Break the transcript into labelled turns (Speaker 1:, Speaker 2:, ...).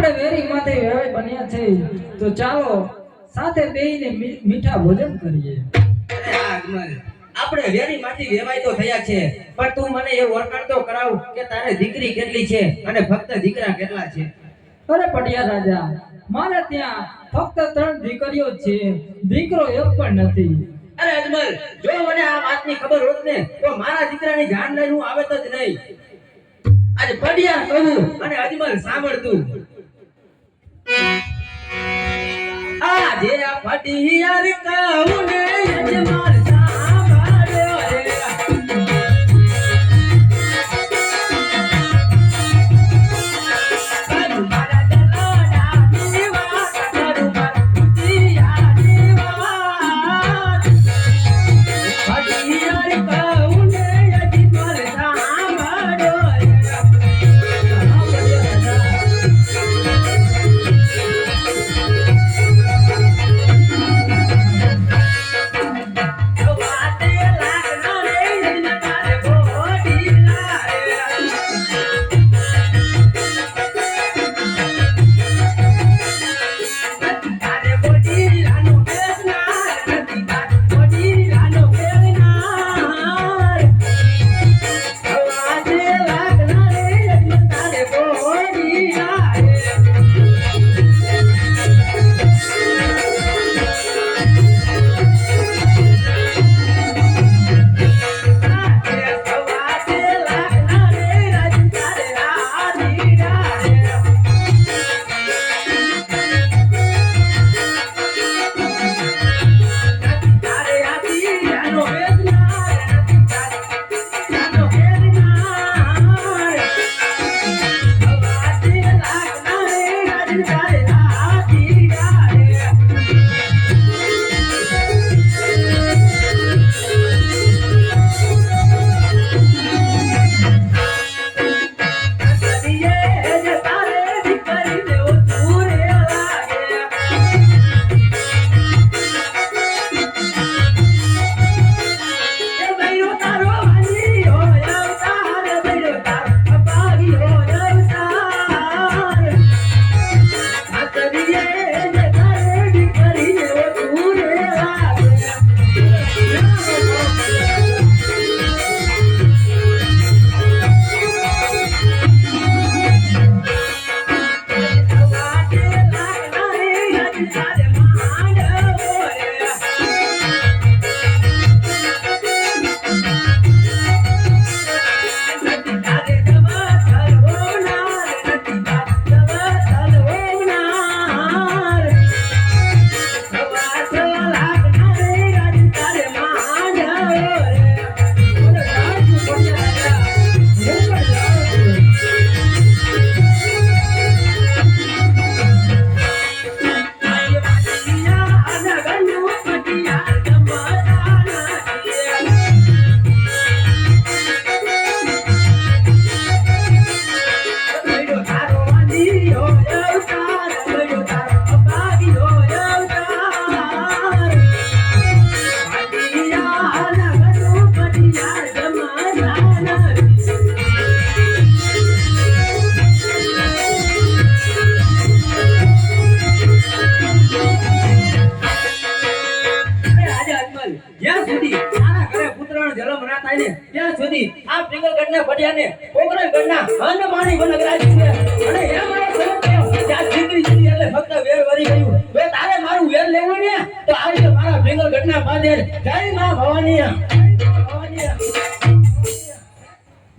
Speaker 1: આપણે વેરી માથે વેવાય બન્યા છે. તો ચાલો સાથે બેહીને મીઠા ભોજન કરીએ.
Speaker 2: આપણે વેરી માંથી વેવાય તો થયા છે પણ તું મને એ ઓળખાણ તો કરાવ કે તારે દીકરી કેટલી છે અને ફક્ત દીકરા કેટલા છે.
Speaker 1: અરે પટિયા રાજા મારે ત્યાં ફક્ત ત્રણ દીકરીઓ છે. દીકરો એક પણ નથી.
Speaker 2: અરે અજમલ જો મને આ વાતની ખબર હોત ને તો મારા દીકરાની જાન લઈને હું આવે જ નહીં. આજે પડિયા કહું અને અજમલ સાંભળતું આ પટિયાર કહું સુધી આ પિંગલગઢના ભડિયાને પોકરણગઢના અન્નમાણી વનગરાજી છે અને એ મારો સર્વ થયો. ત્યાં દીકરી દીકરી એટલે ફક્ત વેર વરી ગયું તારે મારું વેર લેવું ને, તો આવી મારા પિંગલગઢના બાદ જય માં ભવાની